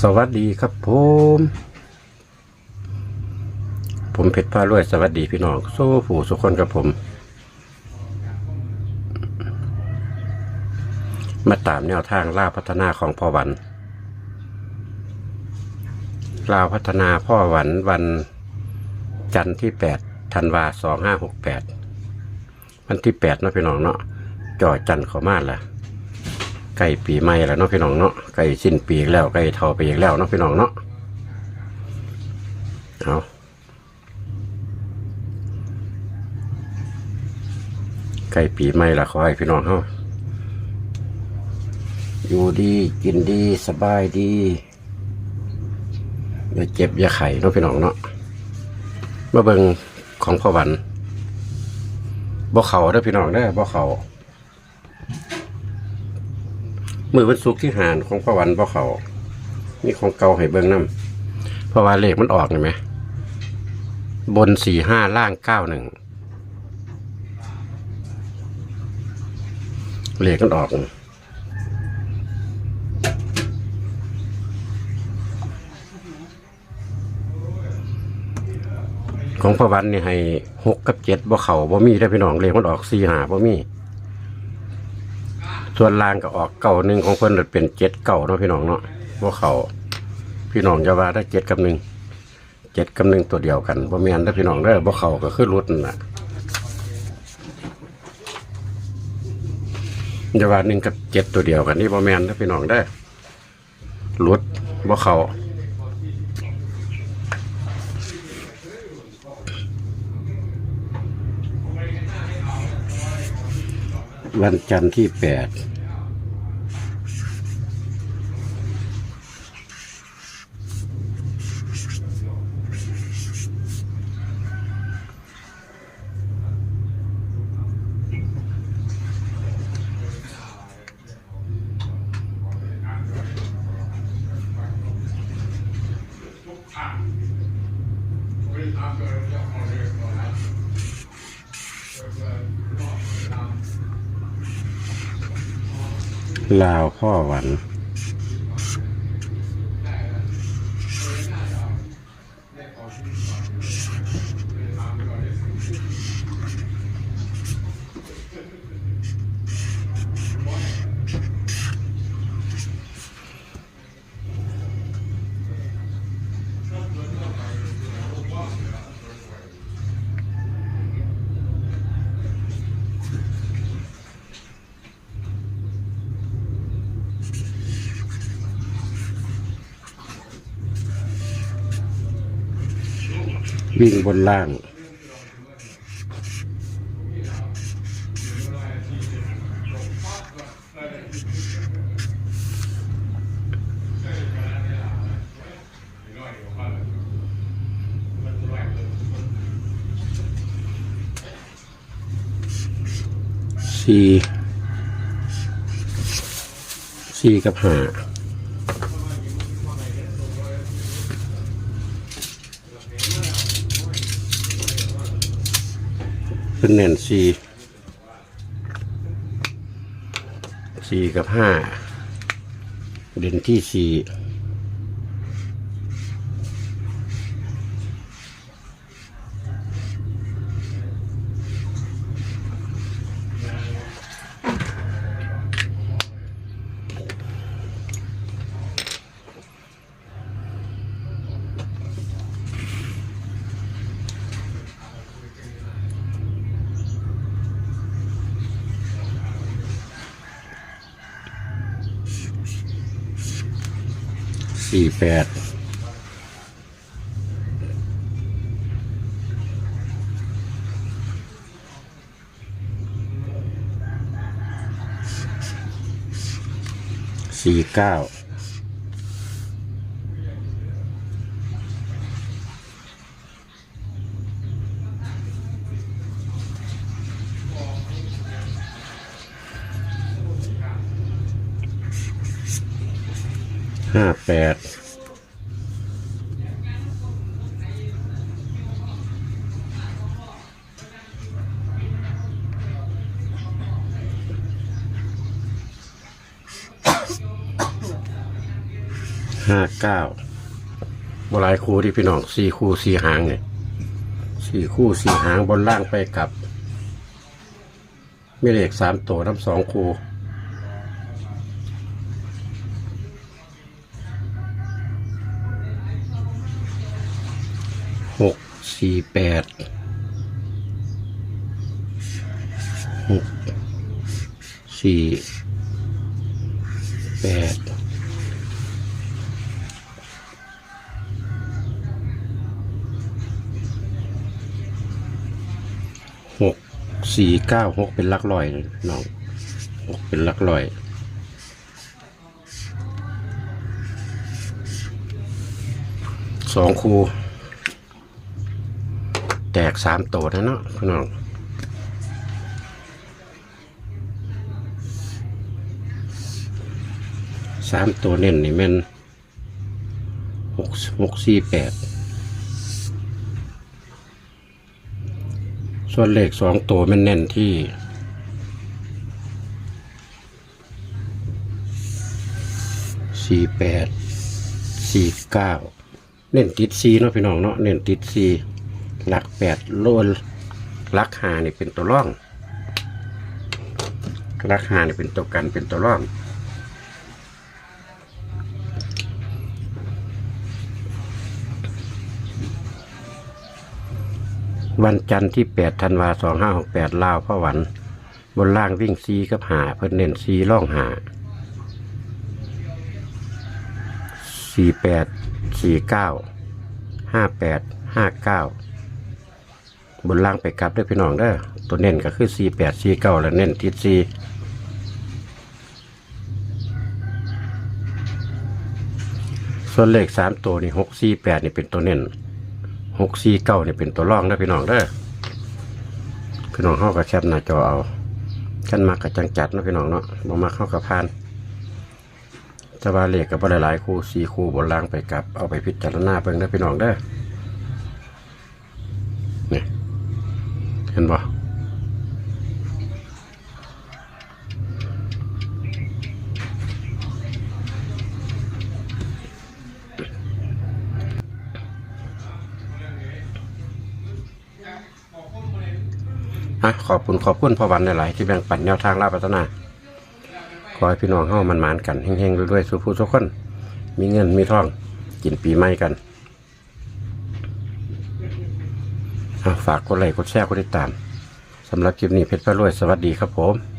สวัสดีครับผม ผมเพชรพารวยสวัสดีพี่น้องโซ่ผู้สุคนกับผม มาตามแนวทางล่าพัฒนาของพ่อวันลาวพัฒนาพ่อวันวันจันทร์ที่แปดธันวาสองห้าหกแปดวันที่แปดนะพี่น้องเนาะจ่อจันทร์เขามาละ ใกล้ปีใหม่แล้วเนาะพี่น้องเนาะใกล้สิ้นปีแล้วใกล้เท่าปีแล้วเนาะพี่น้องเนาะเอาใกล้ปีใหม่ละขอให้พี่น้องเฮาอยู่ดีกินดีสบายดีอย่าเจ็บอย่าไข้เนาะพี่น้องเนาะมาเบิ่งของพ่อหวันบ่เขาเด้อพี่น้องเด้อบ่เขา มือวันศุกร์ที่หานของพ่อวันพ่อเขานี่ของเก่าให้เบิ่งน้ำเพราะว่าเลขมันออกเห็นไหมบนสี่ห้าล่างเก้าหนึ่งเลขมันออกของพ่อวันนี่ให้หกกับเจ็ดบ่เขาบ่มีได้พี่น้องเลขมันออกสี่หาบ่มี ส่วนล่างก็ออกเก่าหนึ่งของเพิ่นเป็นเจ็ดเก่าเนาะพี่น้องเนาะว่าเขาพี่น้องจะว่าได้เจ็ดกับหนึ่งเจ็ดกับหนึ่งตัวเดียวกันบ่แมนได้พี่น้องได้อบ่เขาก็คือรุดนั่นน่ะจะว่าหนึ่งกับเจ็ดตัวเดียวกันนี่บ่แม่นได้าพี่น้องได้รุดบ่เขา วันจันทร์ที่แปด ลาวพ่อหวัน วิ่งบนล่าง สี่ สี่กับห้า นเน่นสี่สี่กับห้าเด่นที่สี่ สี่แปดสี่เก้า ห้าแปดห้าเก้าบหลายคู่ที่พี่น้องสี่คู่สี่หางเนี่ยสี่คู่สี่หางบนล่างไปกลับ มีเลขสามตัวน้ำสองคู่ หกสี่แปดหกสี่แปดหกสี่เก้าหกเป็นลักลอยเน้องหกเป็นลักลอยสองคูแตกสามตัวนะเนาะพี่น้องสามตัวเน้นนี่แม่นหกหกสี่แปดส่วนเลขสองตัวมันแน่นที่สี่แปดสี่เก้าเน้นติดซีเนาะพี่น้องเนาะเน้นติดซี หลักแปดโลนลักหานี่เป็นตัวร่องลักหานี่เป็นตัวกันเป็นตัวร่องวันจันทร์ที่8ธันวาสองห้าหกแปดลาวพระวัน บนล่างวิ่งซีกับหาเพิ่นเน้นซีล่องหาสี่แปดสี่เก้าห้าแปดห้าเก้า บนล่างไปกลับด้วยพี่น้องเด้อตัวเน้นก็คือสี่แปดสี่เก้าแล้วเน้นทิศซีส่วนเลขสามตัวนี่หกสี่แปดนี่เป็นตัวเน้นหกสี่เก้านี่เป็นตัวร่องนะพี่น้องเด้อพี่น้องเข้ากับแคปหน้าจอเอากันมากกับจังจัดนะพี่น้องเนาะบ่มาเข้ากับพานจะว่าเลขกับหลายๆคู่สี่คู่บนล่างไปกลับเอาไปพิจารณาเบิ่งนะพี่น้องเด้อเนี่ยเห็นบ่ อะขอบคุณขอบคุณพ่อวันหลาย ๆ ที่แบ่งปันแนวทางลาพัฒนาขอให้พี่น้องเฮามันหมานกันแห่งๆรวยๆสุขผู้ทุกคน มีเงินมีทอง กินปีใหม่กันฝากกดไลค์กดแชร์กดติดตามสำหรับคลิปนี้เพชรพระรวยสวัสดีครับผม